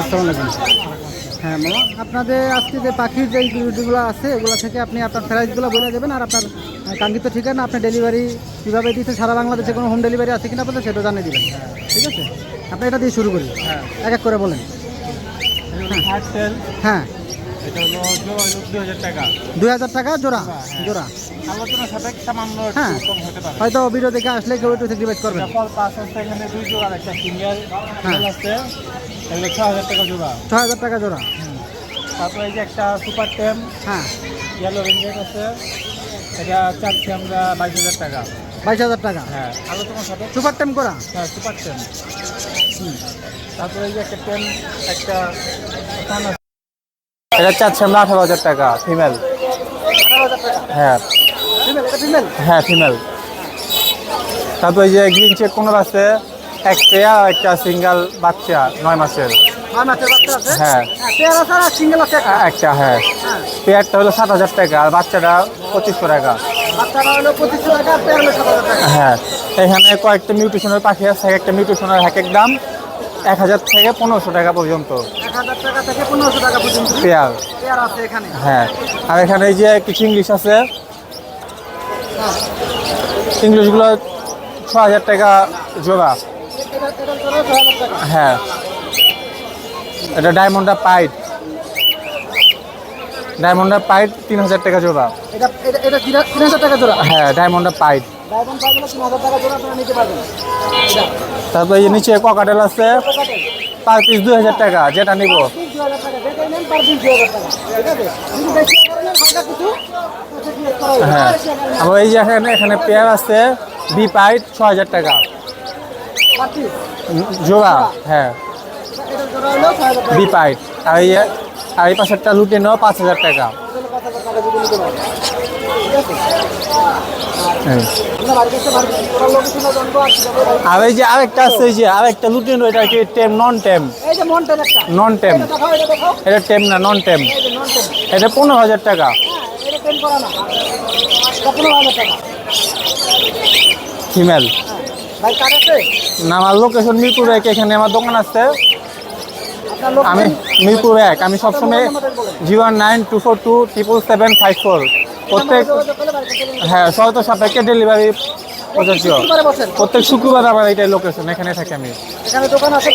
আসসালামু আলাইকুম। হ্যাঁ মামা আপনাদের আজকে যে পাখির যে ভিডিওগুলো আছে এগুলো থেকে আপনি আপনার প্রাইসগুলো বলে দেবেন আর আপনার কাঙ্ক্ষিত ঠিকানা আপনার ডেলিভারি কীভাবে দিতে সারা বাংলাদেশে কোনো হোম ডেলিভারি আছে কিনা আপনাদের সেটা জানিয়ে দেবেন। ঠিক আছে? আপনি এটা দিয়ে শুরু করি। হ্যাঁ। এক এক করে বলেন। হ্যাঁ। জোড়া দুই হাজার টাকা। জোড়া হ্যাঁ। জোড়া। সাথে সামান্য হ্যাঁ। একটু কম হতে হয়তো ভিডিও দেখে আসলে কেউ একটু দুই একটা সিঙ্গেল হ্যাঁ। ছ হাজার টাকা জোড়া। ছ হাজার টাকা জোড়া। তারপরে এই যে একটা সুপার টেম হ্যাঁ। ইয়েলো রেঞ্জের আছে এটা চাচ্ছি আমরা বাইশ হাজার টাকা। বাইশ হাজার টাকা। হ্যাঁ আলোচনার সাথে সুপার টাইম করা? হ্যাঁ সুপার টেম তারপরে এই যে একটা টেম একটা। এটা চাচ্ছি আমরা আঠারো হাজার টাকা ফিমেল আঠারো হাজার টাকা? হ্যাঁ। হ্যাঁ ফিমেল তারপর এই যে গ্রিন চেক কোনো আছে এক পেয়া একটা সিঙ্গেল বাচ্চা নয় মাসের। হ্যাঁ। পেয়ার একটা? হ্যাঁ। হ্যাঁ। পেয়ারটা হলো সাত হাজার টাকা আর বাচ্চাটা পঁচিশশো টাকা। পেয়ার হ্যাঁ। এখানে কয়েকটা মিউটেশনের পাখি আছে এক একটা মিউটেশনের এক এক দাম এক হাজার থেকে পনেরোশো টাকা পর্যন্ত। পেয়ার। পেয়ার হ্যাঁ। আর এখানে এই যে কিছু ইংলিশ আছে ইংলিশগুলো ছ হাজার টাকা জোড়া। হ্যাঁ। এটা ডায়মন্ডা পাইট। ডায়মন্ডা পাইট তিন হাজার টাকা জোড়া। হ্যাঁ ডায়মন্ডা পাইট। তারপর এই নিচে ককাটেল আছে পার পিস দুই হাজার টাকা যেটা নিব। হ্যাঁ। আবার এই যে এখানে এখানে পেয়ার আছে, বি পাইট ছ হাজার টাকা। জোড়া হ্যাঁ। B pint. আর এই আর এই পাশেরটা লুটে নেওয়া পাঁচ হাজার টাকা। টাকা যদি নিতে পারেন হ্যাঁ। আর এই যে আরেকটা আছে এই যে আরেকটা কি টেম নন টেম নন টেম এটা টেম না নন টেম এটা পনেরো হাজার টাকা। হ্যাঁ। ফিমেল হ্যাঁ আছে? না আমার লোকেশন মিরপুর এখানে আমার দোকান আছে। আমি মিরপুর এক। আমি সবসময় zero nine two four two triple seven five four প্রত্যেক হ্যাঁ শর্ত সাপেক্ষে ডেলিভারি প্রযোজ্য প্রত্যেক শুক্রবার আমার এইটাই লোকেশন এখানে থাকি আমি। এখানে দোকান আছে।